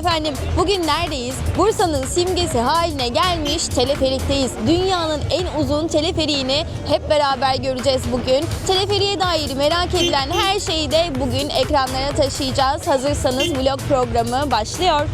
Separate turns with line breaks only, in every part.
Efendim. Bugün neredeyiz? Bursa'nın simgesi haline gelmiş teleferikteyiz. Dünyanın en uzun teleferiğini hep beraber göreceğiz bugün. Teleferiğe dair merak edilen her şeyi de bugün ekranlara taşıyacağız. Hazırsanız vlog programı başlıyor.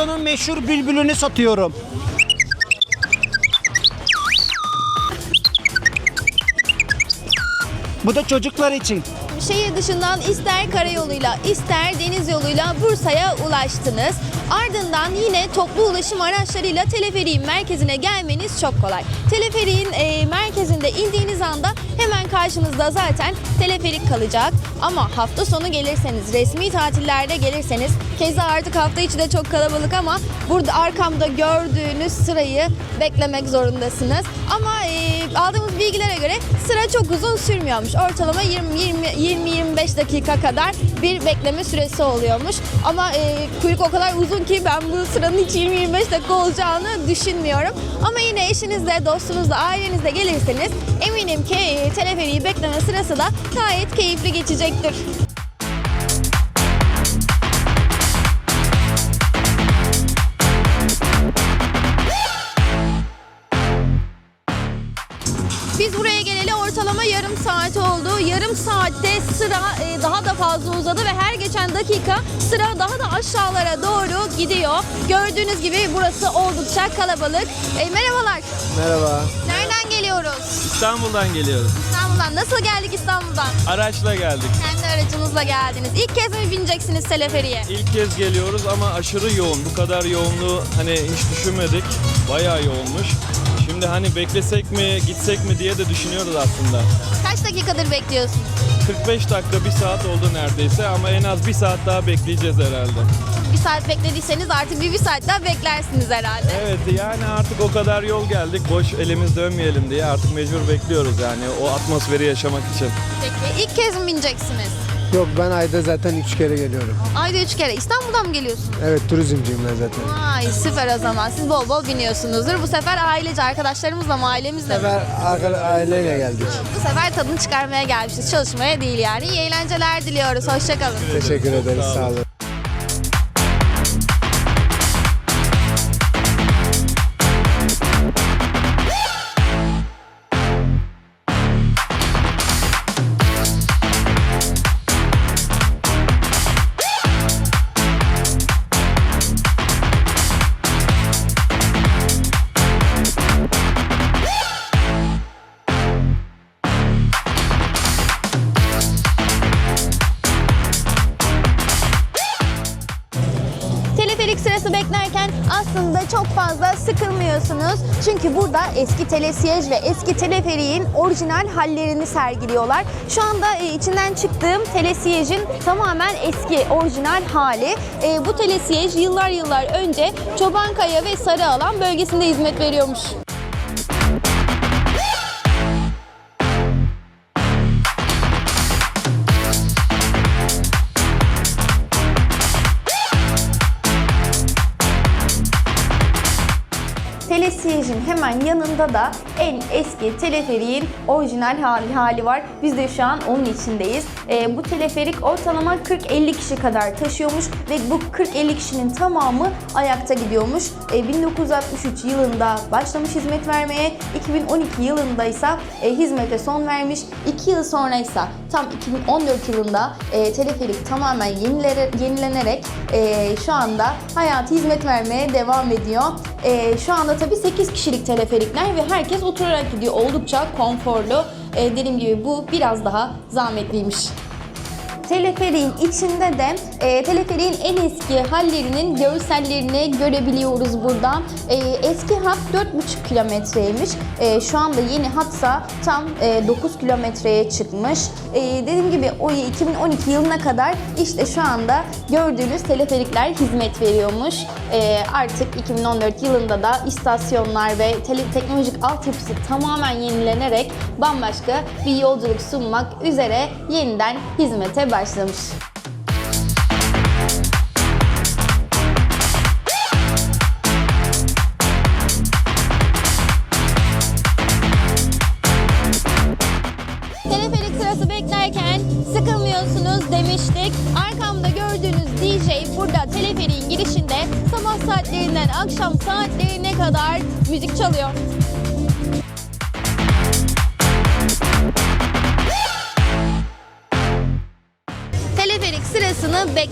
Bursa'nın meşhur bülbülünü satıyorum. Bu da çocuklar için.
Şehir dışından ister karayoluyla ister deniz yoluyla Bursa'ya ulaştınız. Ardından yine toplu ulaşım araçlarıyla teleferiğin merkezine gelmeniz çok kolay. Teleferiğin e, merkezinde indiğiniz anda hemen karşınızda zaten teleferik kalacak. Ama hafta sonu gelirseniz, resmi tatillerde gelirseniz, keza artık hafta içi de çok kalabalık ama burada arkamda gördüğünüz sırayı beklemek zorundasınız. Ama e, aldığımız bilgilere göre sıra çok uzun sürmüyormuş. Ortalama 20-25 dakika kadar bir bekleme süresi oluyormuş. Ama e, kuyruk o kadar uzun ki ben bu sıranın hiç 20-25 dakika olacağını düşünmüyorum. Ama yine eşinizle, dostunuzla, ailenizle gelirseniz eminim ki teleferiği bekleme sırası da gayet keyifli geçecektir. Ortalama yarım saat oldu. Yarım saatte sıra e, daha da fazla uzadı ve her geçen dakika sıra daha da aşağılara doğru gidiyor. Gördüğünüz gibi burası oldukça kalabalık. E, merhabalar.
Merhaba.
Nereden geliyoruz?
İstanbul'dan geliyoruz.
İstanbul'dan. Nasıl geldik İstanbul'dan?
Araçla geldik.
Kendi aracınızla geldiniz. İlk kez mi bineceksiniz teleferiye?
İlk kez geliyoruz ama aşırı yoğun. Bu kadar yoğunluğu hani hiç düşünmedik. Bayağı yoğunmuş. Şimdi hani beklesek mi, gitsek mi diye de düşünüyoruz aslında.
Kaç dakikadır bekliyorsunuz?
45 dakika, bir saat oldu neredeyse ama en az bir saat daha bekleyeceğiz herhalde.
Bir saat beklediyseniz artık bir, bir saat daha beklersiniz herhalde.
Evet yani artık o kadar yol geldik. Boş elimiz dönmeyelim diye artık mecbur bekliyoruz yani o atmosferi yaşamak için.
Peki ilk kez mi bineceksiniz?
Yok ben ayda zaten üç kere geliyorum.
Ayda üç kere. İstanbul'dan mı geliyorsunuz?
Evet turizmciyim ben zaten.
Vay süper o zaman. Siz bol bol biniyorsunuzdur. Bu sefer ailece arkadaşlarımızla mı ailemizle mi?
Sefer arka- aileyle geldik.
Bu sefer tadını çıkarmaya gelmişiz. Çalışmaya değil yani. İyi eğlenceler diliyoruz. Hoşçakalın.
Teşekkür ederiz
Sağ
beklerken
aslında
çok fazla
sıkılmıyorsunuz. Çünkü burada eski telesiyej ve eski teleferiğin orijinal hallerini sergiliyorlar. Şu anda e, içinden çıktığım telesiyejin tamamen eski orijinal hali. E, bu telesiyej yıllar yıllar önce Çobankaya ve Sarıalan bölgesinde hizmet veriyormuş. Telesiyejin hemen yanında da en eski teleferiğin orijinal hali, hali var. Biz de şu an onun içindeyiz. Ee, bu teleferik ortalama 40-50 kişi kadar taşıyormuş ve bu 40-50 kişinin tamamı ayakta gidiyormuş. Ee, 1963 yılında başlamış hizmet vermeye, 2012 yılında ise e, hizmete son vermiş. 2 yıl sonra ise tam 2014 yılında e, teleferik tamamen yenilere, yenilenerek e, şu anda hayatı hizmet vermeye devam ediyor. E, şu anda tabii 8 kişilik teleferikler ve herkes oturarak gidiyor. Oldukça konforlu. E, dediğim gibi bu biraz daha zahmetliymiş. Teleferiğin içinde de e, teleferiğin en eski hallerinin görsellerini görebiliyoruz burada. E, eski hat 4,5 kilometreymiş. E, şu anda yeni hatsa tam e, 9 kilometreye çıkmış. E, dediğim gibi o 2012 yılına kadar işte şu anda gördüğünüz teleferikler hizmet veriyormuş. E, artık 2014 yılında da istasyonlar ve tele- teknolojik altyapısı tamamen yenilenerek bambaşka bir yolculuk sunmak üzere yeniden hizmete başlamış. Teleferik sırası beklerken sıkılmıyorsunuz demiştik. Arkamda gördüğünüz DJ burada teleferiğin girişinde sabah saatlerinden akşam saatlerine kadar müzik çalıyor.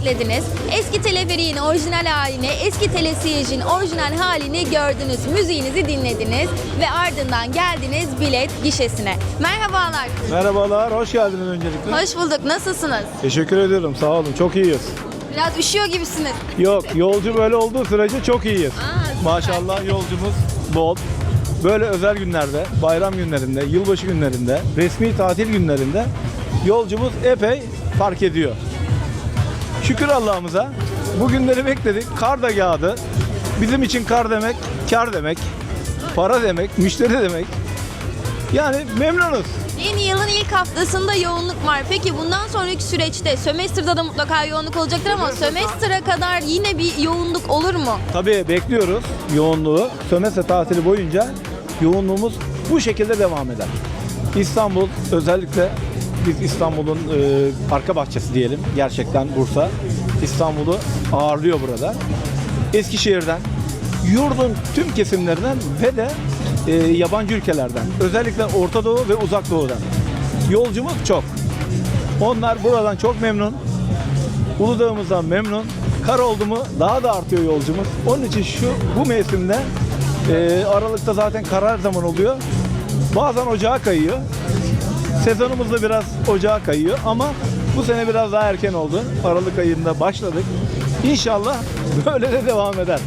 Beklediniz. Eski teleferiğin orijinal halini, eski telesiyejin orijinal halini gördünüz. Müziğinizi dinlediniz ve ardından geldiniz bilet gişesine. Merhabalar.
Merhabalar, hoş geldiniz öncelikle.
Hoş bulduk. Nasılsınız?
Teşekkür ediyorum, sağ olun. Çok iyiyiz.
Biraz üşüyor gibisiniz.
Yok, yolcu böyle olduğu sürece çok iyiyiz.
Aa.
Maşallah yolcumuz bol. Böyle özel günlerde, bayram günlerinde, yılbaşı günlerinde, resmi tatil günlerinde yolcumuz epey fark ediyor. Şükür Allah'ımıza. Bu günleri bekledik. Kar da yağdı. Bizim için kar demek, kar demek, para demek, müşteri demek. Yani memnunuz.
Yeni yılın ilk haftasında yoğunluk var. Peki bundan sonraki süreçte sömestrda da mutlaka yoğunluk olacaktır ama sömestra kadar yine bir yoğunluk olur mu?
Tabii bekliyoruz yoğunluğu. Sömestr tatili boyunca yoğunluğumuz bu şekilde devam eder. İstanbul özellikle biz İstanbul'un e, arka bahçesi diyelim. Gerçekten Bursa İstanbul'u ağırlıyor burada. Eskişehir'den, yurdun tüm kesimlerinden ve de e, yabancı ülkelerden. Özellikle Orta Doğu ve Uzak Doğu'dan. Yolcumuz çok. Onlar buradan çok memnun. Uludağ'ımızdan memnun. Kar oldu mu daha da artıyor yolcumuz. Onun için şu bu mevsimde e, Aralık'ta zaten karar zaman oluyor. Bazen ocağa kayıyor. Sezonumuz da biraz ocağa kayıyor ama bu sene biraz daha erken oldu. Aralık ayında başladık. İnşallah böyle de devam eder.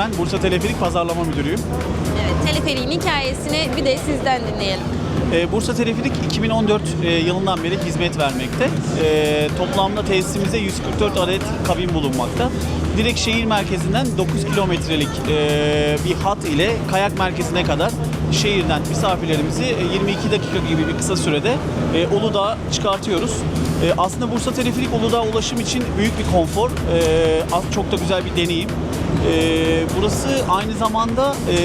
Ben, Bursa Teleferik Pazarlama Müdürüyüm.
Evet, teleferiğin hikayesini bir de sizden dinleyelim.
Ee, Bursa Teleferik 2014 e, yılından beri hizmet vermekte. Ee, toplamda tesisimizde 144 adet kabin bulunmakta. Direkt şehir merkezinden 9 kilometrelik e, bir hat ile kayak merkezine kadar şehirden misafirlerimizi e, 22 dakika gibi bir kısa sürede e, Uludağ'a çıkartıyoruz. E, aslında Bursa Teleferik Uludağ ulaşım için büyük bir konfor. E, az- çok da güzel bir deneyim. E, burası aynı zamanda e,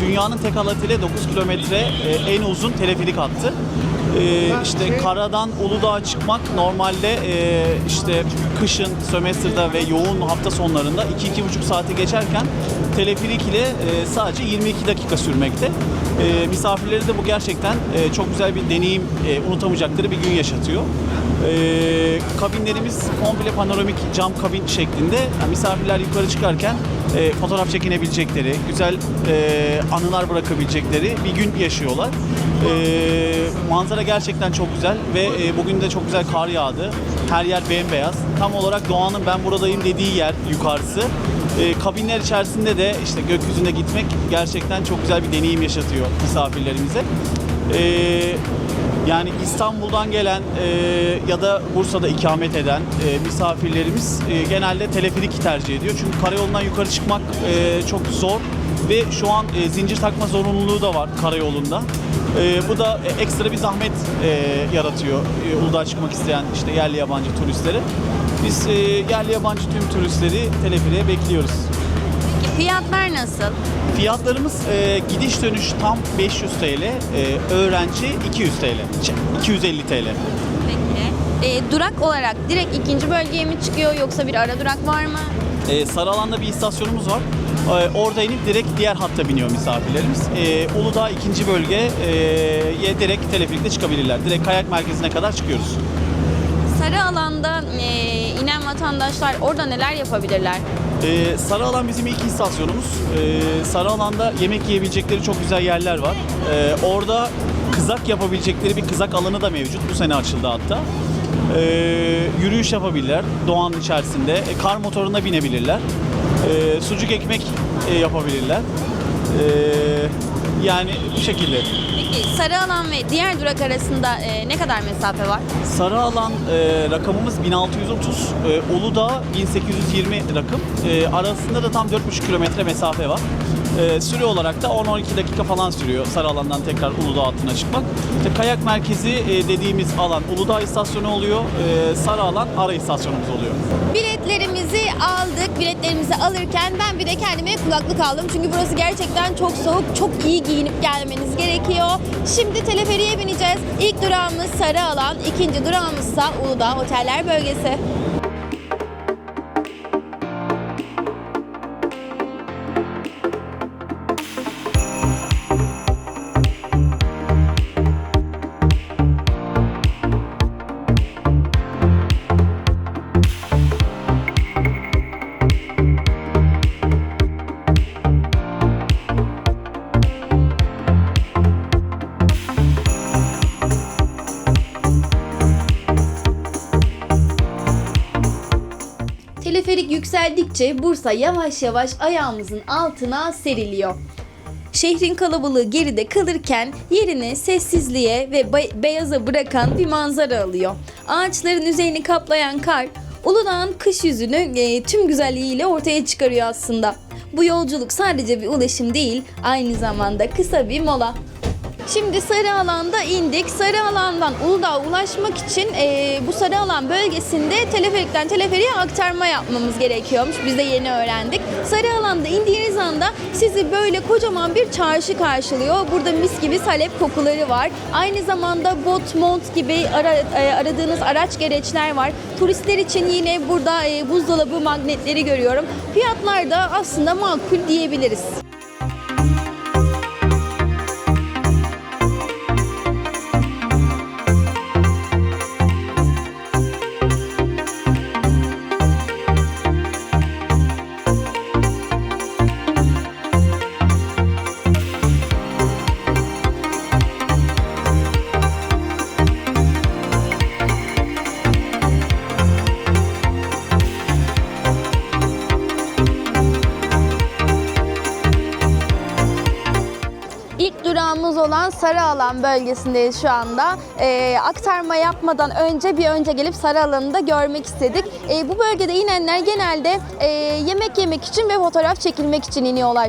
dünyanın tek halatıyla 9 kilometre e, en uzun teleferik hattı. E, işte karadan Uludağ'a çıkmak normalde e, işte kışın, sömestrda ve yoğun hafta sonlarında 2-2,5 saati geçerken teleferik ile e, sadece 22 dakika sürmekte. E, misafirleri de bu gerçekten e, çok güzel bir deneyim, e, unutamayacakları bir gün yaşatıyor. E, kabinlerimiz komple panoramik cam kabin şeklinde. Yani misafirler yukarı çıkarken e, fotoğraf çekinebilecekleri, güzel e, anılar bırakabilecekleri bir gün yaşıyorlar. E, manzara gerçekten çok güzel ve e, bugün de çok güzel kar yağdı. Her yer bembeyaz. Tam olarak doğanın ben buradayım dediği yer yukarısı. E, kabinler içerisinde de işte gökyüzünde gitmek gerçekten çok güzel bir deneyim yaşatıyor misafirlerimize. E, yani İstanbul'dan gelen e, ya da Bursa'da ikamet eden e, misafirlerimiz e, genelde teleferik tercih ediyor. Çünkü karayolundan yukarı çıkmak e, çok zor ve şu an e, zincir takma zorunluluğu da var karayolunda. E, bu da e, ekstra bir zahmet e, yaratıyor e, Uludağ'a çıkmak isteyen işte yerli yabancı turistlere. Biz e, yerli yabancı tüm turistleri teleferiğe bekliyoruz.
Fiyatlar nasıl?
Fiyatlarımız e, gidiş dönüş tam 500 TL, e, öğrenci 200 TL, Şey, 250 TL.
Peki. E, durak olarak direkt ikinci bölgeye mi çıkıyor yoksa bir ara durak var mı?
E, Sarıalan'da bir istasyonumuz var. E, orada inip direkt diğer hatta biniyor misafirlerimiz. E, Uludağ ikinci bölgeye direkt teleferikle çıkabilirler. Direkt kayak merkezine kadar çıkıyoruz.
Sarı alanda e, inen vatandaşlar orada neler yapabilirler?
Ee, Sarıalan bizim ilk istasyonumuz. Ee, Sarıalan'da yemek yiyebilecekleri çok güzel yerler var. Ee, orada kızak yapabilecekleri bir kızak alanı da mevcut. Bu sene açıldı hatta. Ee, yürüyüş yapabilirler doğanın içerisinde. E, kar motoruna binebilirler. Ee, sucuk ekmek e, yapabilirler. Ee, yani bu şekilde.
Peki sarı alan ve diğer durak arasında e, ne kadar mesafe var?
Sarıalan e, rakamımız 1630, e, Uludağ 1820 rakım. E, arasında da tam 4,5 kilometre mesafe var. E, süre olarak da 10-12 dakika falan sürüyor Sarıalan'dan tekrar Uludağ hattına çıkmak. İşte kayak merkezi e, dediğimiz alan Uludağ istasyonu oluyor, e, Sarıalan ara istasyonumuz oluyor.
Biletlerimizi aldık. Biletlerimizi alırken ben bir de kendime kulaklık aldım. Çünkü burası gerçekten çok soğuk. Çok iyi giyinip gelmeniz gerekiyor. Şimdi teleferiye bineceğiz. İlk durağımız Sarı Alan, ikinci durağımızsa Uludağ Oteller Bölgesi. Teleferik yükseldikçe Bursa yavaş yavaş ayağımızın altına seriliyor. Şehrin kalabalığı geride kalırken yerini sessizliğe ve beyaza bırakan bir manzara alıyor. Ağaçların üzerini kaplayan kar, Uludağ'ın kış yüzünü e, tüm güzelliğiyle ortaya çıkarıyor aslında. Bu yolculuk sadece bir ulaşım değil, aynı zamanda kısa bir mola. Şimdi sarı alanda indik. Sarı alandan Uludağ'a ulaşmak için e, bu sarı alan bölgesinde teleferikten teleferiğe aktarma yapmamız gerekiyormuş. Biz de yeni öğrendik. Sarı alanda indiğiniz anda sizi böyle kocaman bir çarşı karşılıyor. Burada mis gibi salep kokuları var. Aynı zamanda bot, mont gibi ara- e, aradığınız araç gereçler var. Turistler için yine burada e, buzdolabı magnetleri görüyorum. Fiyatlar da aslında makul diyebiliriz. Olan Sarı Alan bölgesindeyiz şu anda. Ee, aktarma yapmadan önce bir önce gelip Sarı Alan'ı da görmek istedik. Ee, bu bölgede inenler genelde e, yemek yemek için ve fotoğraf çekilmek için iniyorlar.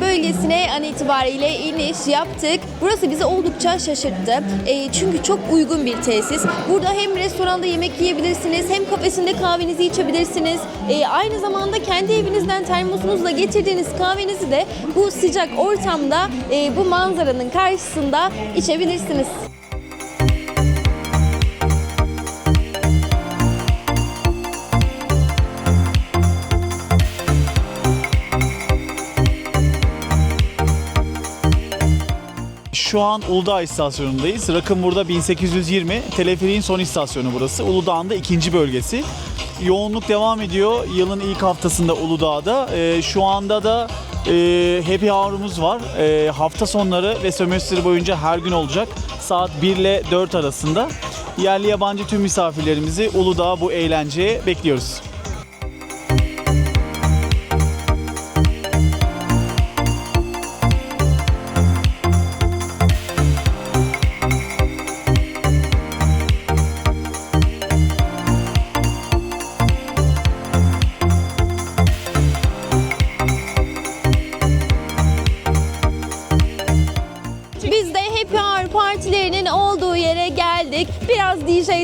Bölgesine an itibariyle iniş yaptık. Burası bizi oldukça şaşırttı. E, çünkü çok uygun bir tesis. Burada hem restoranda yemek yiyebilirsiniz hem kafesinde kahvenizi içebilirsiniz. E, aynı zamanda kendi evinizden termosunuzla getirdiğiniz kahvenizi de bu sıcak ortamda e, bu manzaranın karşısında içebilirsiniz.
Şu an Uludağ istasyonundayız. Rakım burada 1820. Teleferiğin son istasyonu burası. Uludağ'ın da ikinci bölgesi. Yoğunluk devam ediyor. Yılın ilk haftasında Uludağ'da. Ee, şu anda da e, happy hour'umuz var. Ee, hafta sonları ve sömestr boyunca her gün olacak. Saat 1 ile 4 arasında. Yerli yabancı tüm misafirlerimizi Uludağ bu eğlenceye bekliyoruz.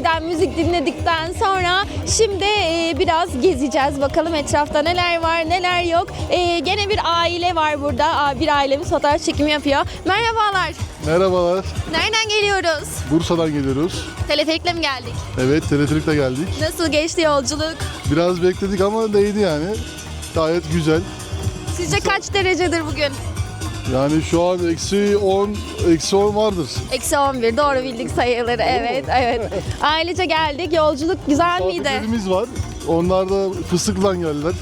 DJ'den müzik dinledikten sonra şimdi e, biraz gezeceğiz. Bakalım etrafta neler var neler yok. E, gene bir aile var burada. Bir ailemiz fotoğraf çekimi yapıyor. Merhabalar.
Merhabalar.
Nereden geliyoruz?
Bursa'dan geliyoruz.
Teleferikle mi geldik?
Evet, teleferikle geldik.
Nasıl geçti yolculuk?
Biraz bekledik ama değdi yani. Gayet güzel.
Sizce kaç derecedir bugün?
Yani şu an eksi 10, eksi 10 vardır.
Eksi 11 doğru bildik sayıları evet evet. Ailece geldik yolculuk güzel miydi?
Misafirlerimiz var. Onlar da Fıstıklı'dan geldiler.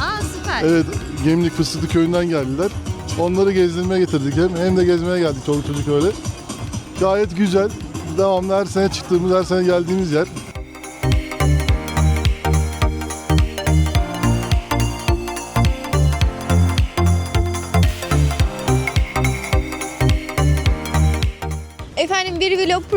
Aa süper.
Evet, Gemlik Fıstıklı köyünden geldiler. Onları gezdirmeye getirdik hem. Hem de gezmeye geldik çoluk çocuk öyle. Gayet güzel. Devamlı her sene çıktığımız, her sene geldiğimiz yer.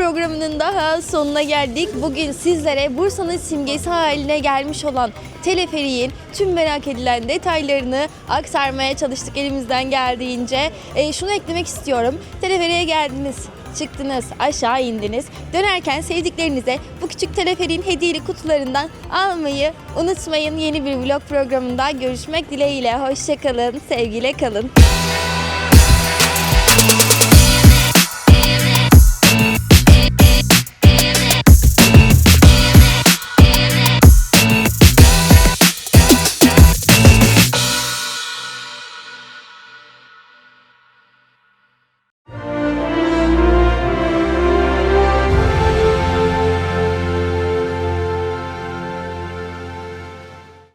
Programının daha sonuna geldik. Bugün sizlere Bursa'nın simgesi haline gelmiş olan teleferiğin tüm merak edilen detaylarını aktarmaya çalıştık elimizden geldiğince. E, şunu eklemek istiyorum. Teleferiğe geldiniz, çıktınız, aşağı indiniz. Dönerken sevdiklerinize bu küçük teleferiğin hediyeli kutularından almayı unutmayın. Yeni bir vlog programında görüşmek dileğiyle. Hoşçakalın, sevgiyle kalın.